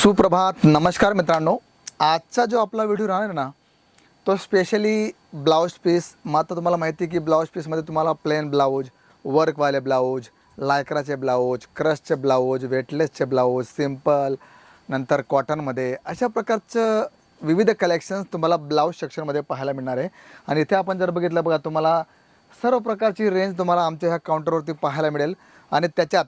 सुप्रभात नमस्कार मित्रांनो. आजचा जो आपला व्हिडिओ राहणार ना तो स्पेशली ब्लाऊज पीस मात्र तुम्हाला माहिती आहे की ब्लाऊज पीसमध्ये तुम्हाला प्लेन ब्लाऊज वर्कवाले ब्लाऊज लायक्राचे ब्लाऊज क्रशचे ब्लाऊज वेटलेसचे ब्लाऊज सिंपल नंतर कॉटनमध्ये अशा प्रकारचं विविध कलेक्शन्स तुम्हाला ब्लाऊज सेक्शनमध्ये पाहायला मिळणार आहे. आणि इथे आपण जर बघितलं बघा तुम्हाला सर्व प्रकारची रेंज तुम्हाला आमच्या ह्या काउंटरवरती पाहायला मिळेल. आणि त्याच्यात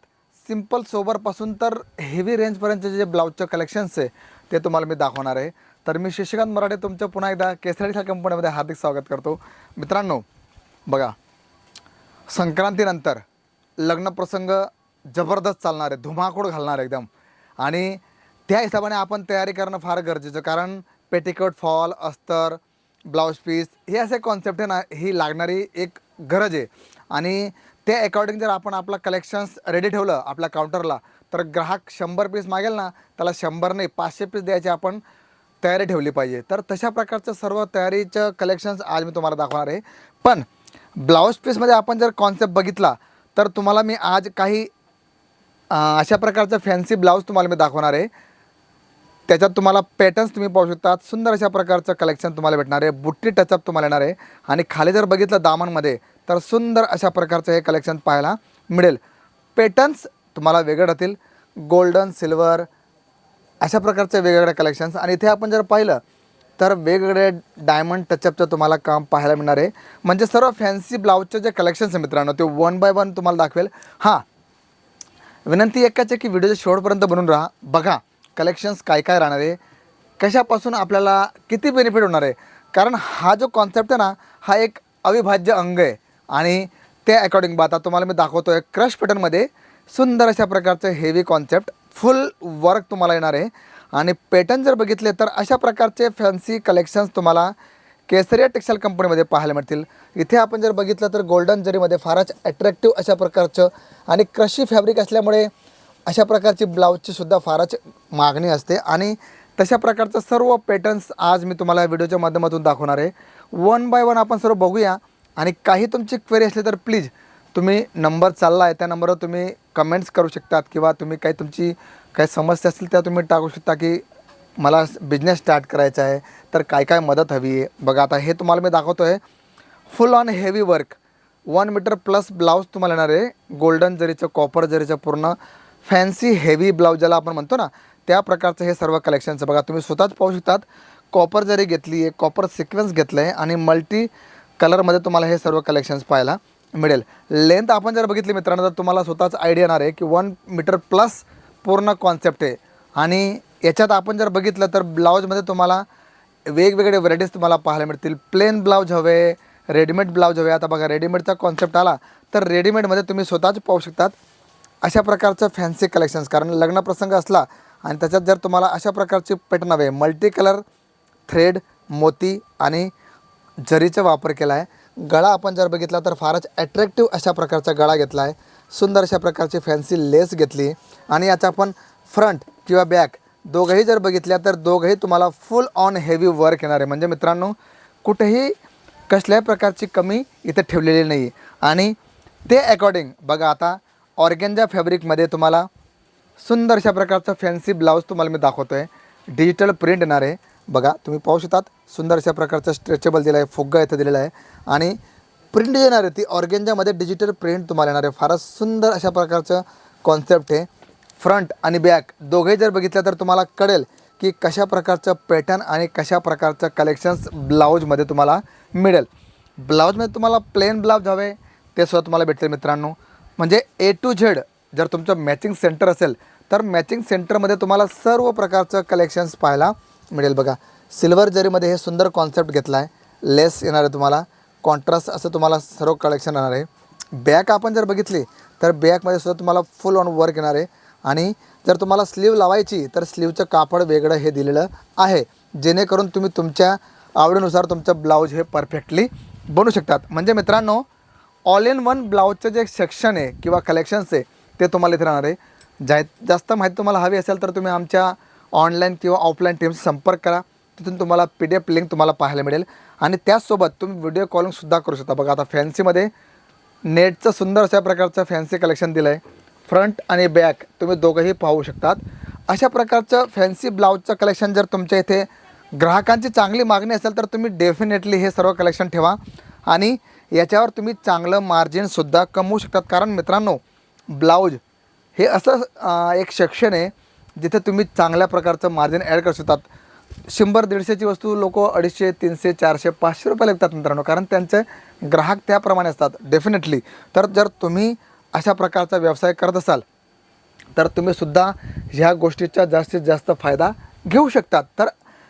सिंपल सोबरपासून तर हेवी रेंजपर्यंतचे जे ब्लाऊजचं कलेक्शन्स आहे ते तुम्हाला मी दाखवणार आहे. तर मी शशिकांत मराठे तुमचं पुन्हा एकदा केसरी कंपनीमध्ये हार्दिक स्वागत करतो. मित्रांनो बघा संक्रांतीनंतर लग्नप्रसंग जबरदस्त चालणार आहे धुमाकूळ घालणार आहे एकदम. आणि त्या हिशोबाने आपण तयारी करणं फार गरजेचं कारण पेटिकोट फॉल अस्तर ब्लाऊज पीस हे असे कॉन्सेप्ट आहे ना ही लागणारी एक गरज आहे. आणि त्या अकॉर्डिंग जर आपण आपला कलेक्शन्स रेडी ठेवलं आपल्या काउंटरला तर ग्राहक शंभर पीस मागेल ना त्याला शंभर नाही पाचशे पीस द्यायची आपण तयारी ठेवली पाहिजे. तर तशा प्रकारचं सर्व तयारीचं कलेक्शन्स आज मी तुम्हाला दाखवणार आहे. पण ब्लाऊज पीसमध्ये आपण जर कॉन्सेप्ट बघितला तर तुम्हाला मी आज काही अशा प्रकारचं फॅन्सी ब्लाऊज तुम्हाला मी दाखवणार आहे. त्याच्यात तुम्हाला पॅटर्न्स तुम्ही पाहू शकता सुंदर अशा प्रकारचं कलेक्शन तुम्हाला भेटणार आहे बुट्टी टचअप तुम्हाला येणार आहे. आणि खाली जर बघितलं दामनमध्ये तर सुंदर अशा प्रकारचं हे कलेक्शन पाहायला मिळेल. पॅटर्न्स तुम्हाला वेगळे राहतील. गोल्डन सिल्वर अशा प्रकारचे वेगवेगळे कलेक्शन्स आणि इथे आपण जर पाहिलं तर वेगवेगळे डायमंड टचअपचं तुम्हाला काम पाहायला मिळणार आहे. म्हणजे सर्व फॅन्सी ब्लाऊजचे जे कलेक्शन्स आहे मित्रांनो ते वन बाय वन तुम्हाला दाखवेल. हां विनंती एकाच आहे की व्हिडिओच्या शेवटपर्यंत बनून राहा. बघा कलेक्शन्स काय काय राहणार आहे. कशापासून आपल्याला किती बेनिफिट होणार आहे. कारण हा जो कॉन्सेप्ट आहे ना हा एक अविभाज्य अंग आहे. आणि त्या अकॉर्डिंग आता तुम्हाला मी दाखवतो आहे क्रश पॅटर्नमध्ये सुंदर अशा प्रकारचं हेवी कॉन्सेप्ट फुल वर्क तुम्हाला येणार आहे. आणि पॅटर्न जर बघितले तर अशा प्रकारचे फॅन्सी कलेक्शन्स तुम्हाला केसरिया टेक्स्टाईल कंपनीमध्ये पाहायला मिळतील. इथे आपण जर बघितलं तर गोल्डन जरीमध्ये फारच ॲट्रॅक्टिव्ह अशा प्रकारचं आणि क्रशी फॅब्रिक असल्यामुळे अशा प्रकारची ब्लाऊजची सुद्धा फारच मागणी असते. आणि तशा प्रकारचं सर्व पॅटर्न्स आज मी तुम्हाला व्हिडिओच्या माध्यमातून दाखवणार आहे. वन बाय वन आपण सर्व बघूया. आणि काही तुमची क्वेरी असली तर प्लीज तुम्ही नंबर चालला आहे त्या नंबरवर तुम्ही कमेंट्स करू शकतात किंवा तुम्ही काही तुमची काही समस्या असतील त्या तुम्ही टाकू शकता की मला बिझनेस स्टार्ट करायचा आहे तर काय काय मदत हवी आहे. बघा आता हे तुम्हाला मी दाखवतो आहे full on heavy work one metre plus blouse तुम्हाला येणार आहे. गोल्डन जरीचं कॉपर जरीचं पूर्ण. फॅन्सी हेवी ब्लाऊज ज्याला आपण म्हणतो ना त्या प्रकारचं हे सर्व कलेक्शनचं बघा तुम्ही स्वतःच पाहू शकतात. कॉपर जरी घेतली आहे कॉपर सिक्वेन्स घेतलं आहे आणि मल्टी कलरमध्ये तुम्हाला हे सर्व कलेक्शन्स पाहायला मिळेल. लेंथ आपण जर बघितली मित्रांनो तर तुम्हाला स्वतःच आयडिया येणार आहे की वन मीटर प्लस पूर्ण कॉन्सेप्ट आहे. आणि याच्यात आपण जर बघितलं तर ब्लाऊजमध्ये तुम्हाला वेगवेगळे व्हरायटीज तुम्हाला पाहायला मिळतील. प्लेन ब्लाऊज हवे रेडीमेड ब्लाऊज हवे. आता बघा रेडीमेडचा कॉन्सेप्ट आला तर रेडीमेडमध्ये तुम्ही स्वतःच पाहू शकतात अशा प्रकारचं फॅन्सी कलेक्शन्स कारण लग्नप्रसंग असला आणि त्याच्यात जर तुम्हाला अशा प्रकारची पॅटर्न हवे मल्टी कलर थ्रेड मोती आणि जरीचा वापर केला आहे. गळा आपण जर बघितला तर फारच ॲट्रॅक्टिव्ह अशा प्रकारचा गळा घेतला आहे. सुंदर अशा प्रकारची फॅन्सी लेस घेतली. आणि याचा आपण फ्रंट किंवा बॅक दोघंही जर बघितल्या तर दोघंही तुम्हाला फुल ऑन हेवी वर्क येणार आहे. म्हणजे मित्रांनो कुठेही कसल्याही प्रकारची कमी इथं ठेवलेली नाही आणि ते अकॉर्डिंग बघा आता ऑर्गेंजा फॅब्रिकमध्ये तुम्हाला सुंदर अशा प्रकारचं फॅन्सी ब्लाऊज तुम्हाला मी दाखवतो आहे डिजिटल प्रिंट येणार आहे. बघा तुम्ही पाहू शकतात सुंदर अशा प्रकारचं स्ट्रेचेबल दिलं आहे फुग्गा इथं दिलेला आहे. आणि प्रिंट येणार आहे ती ऑर्गेंजामध्ये डिजिटल प्रिंट तुम्हाला येणार आहे. फारच सुंदर अशा प्रकारचं कॉन्सेप्ट आहे फ्रंट आणि बॅक दोघे जर बघितलं तर तुम्हाला कळेल की कशा प्रकारचं पॅटर्न आणि कशा प्रकारचं कलेक्शन्स ब्लाऊजमध्ये तुम्हाला मिळेल. ब्लाऊजमध्ये तुम्हाला प्लेन ब्लाऊज हवे ते सुद्धा तुम्हाला भेटतील मित्रांनो. म्हणजे ए टू झेड जर तुमचं मॅचिंग सेंटर असेल तर मॅचिंग सेंटरमध्ये तुम्हाला सर्व प्रकारचं कलेक्शन्स पाहायला मिळेल. बघा सिल्वर जरीमध्ये हे सुंदर कॉन्सेप्ट घेतला आहे लेस येणार आहे तुम्हाला. कॉन्ट्रास्ट असं तुम्हाला सर्व कलेक्शन राहणार आहे. बॅक आपण जर बघितली तर बॅकमध्ये सुद्धा तुम्हाला फुल ऑन वर्क येणार आहे. आणि जर तुम्हाला स्लीव लावायची तर स्लीवचं कापड वेगळं हे दिलेलं आहे. जेणेकरून तुम्ही तुमच्या आवडीनुसार तुमचं ब्लाऊज हे परफेक्टली बनू शकतात. म्हणजे मित्रांनो ऑल इन वन ब्लाऊजचं जे सेक्शन आहे किंवा कलेक्शन्स आहे ते तुम्हाला इथे राहणार आहे. जा जास्त माहिती तुम्हाला हवी असेल तर तुम्ही आमच्या ऑनलाईन किंवा ऑफलाईन टीमशी संपर्क करा. तिथून तुम्हाला पी डी एफ लिंक तुम्हाला पाहायला मिळेल. आणि त्याचसोबत तुम्ही व्हिडिओ कॉलिंगसुद्धा करू शकता. बघा आता फॅन्सीमध्ये नेटचं सुंदर अशा प्रकारचं फॅन्सी कलेक्शन दिलं आहे फ्रंट आणि बॅक तुम्ही दोघंही पाहू शकतात. अशा प्रकारचं फॅन्सी ब्लाऊजचं कलेक्शन जर तुमच्या इथे ग्राहकांची चांगली मागणी असेल तर तुम्ही डेफिनेटली हे सर्व कलेक्शन ठेवा. आणि याच्यावर तुम्ही चांगलं मार्जिनसुद्धा कमवू शकतात. कारण मित्रांनो ब्लाऊज हे असं एक सेक्शन आहे जिथे तुम्ही चांगल्या प्रकारचं मार्जिन ॲड करू शकतात. शंभर दीडशेची वस्तू लोक अडीचशे तीनशे चारशे पाचशे रुपये लागतात मित्रांनो. कारण त्यांचे ग्राहक त्याप्रमाणे असतात. डेफिनेटली तर जर तुम्ही अशा प्रकारचा व्यवसाय करत असाल तर तुम्ही सुद्धा ह्या गोष्टीचा जास्तीत जास्त फायदा घेऊ शकतात. तर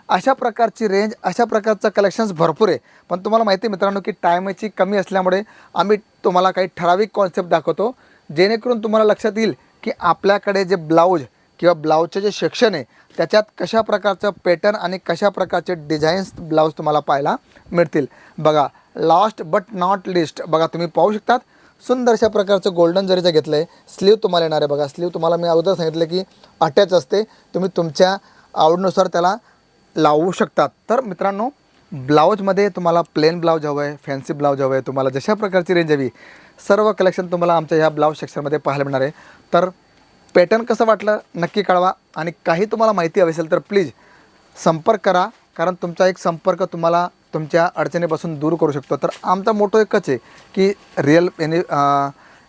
अशा प्रकारची रेंज अशा प्रकारचं कलेक्शन्स भरपूर आहे. पण तुम्हाला माहिती आहे मित्रांनो की टायमाची कमी असल्यामुळे आम्ही तुम्हाला काही ठराविक कॉन्सेप्ट दाखवतो. जेणेकरून तुम्हाला लक्षात येईल की आपल्याकडे जे ब्लाऊज किंवा ब्लाऊजचे जे सेक्शन आहे त्याच्यात कशा प्रकारचं पॅटर्न आणि कशा प्रकारचे डिझाईन्स ब्लाऊज तुम्हाला पाहायला मिळतील. बघा लास्ट बट नॉट लिस्ट बघा तुम्ही पाहू शकतात सुंदर अशा प्रकारचं गोल्डन जरीचं घेतलं आहे स्लीव तुम्हाला येणार आहे बघा. स्लीव तुम्हाला मी अगोदर सांगितलं की अटॅच असते तुम्ही तुमच्या आवडीनुसार त्याला लावू शकतात. तर मित्रांनो ब्लाऊजमध्ये तुम्हाला प्लेन ब्लाऊज हवं आहे फॅन्सी ब्लाऊज हवं आहे तुम्हाला जशा प्रकारची रेंज हवी सर्व कलेक्शन तुम्हाला आमच्या ह्या ब्लाऊज सेक्शनमध्ये पाहायला मिळणार आहे. तर पॅटर्न कसं वाटलं नक्की कळवा. आणि काही तुम्हाला माहिती हवी असेल तर प्लीज संपर्क करा कारण तुमचा एक संपर्क तुम्हाला तुमच्या अडचणीपासून दूर करू शकतो. तर आमचा मोठो एकच आहे की रिअल याने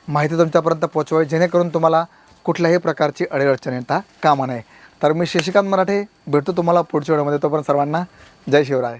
माहिती तुमच्यापर्यंत पोचवावी जेणेकरून तुम्हाला कुठल्याही प्रकारची अडीअडचण येता कामा नये. तर मी शशिकांत मराठे भेटतो तुम्हाला पुढच्या वेळेमध्ये तोपर्यंत सर्वांना जय शिवराय.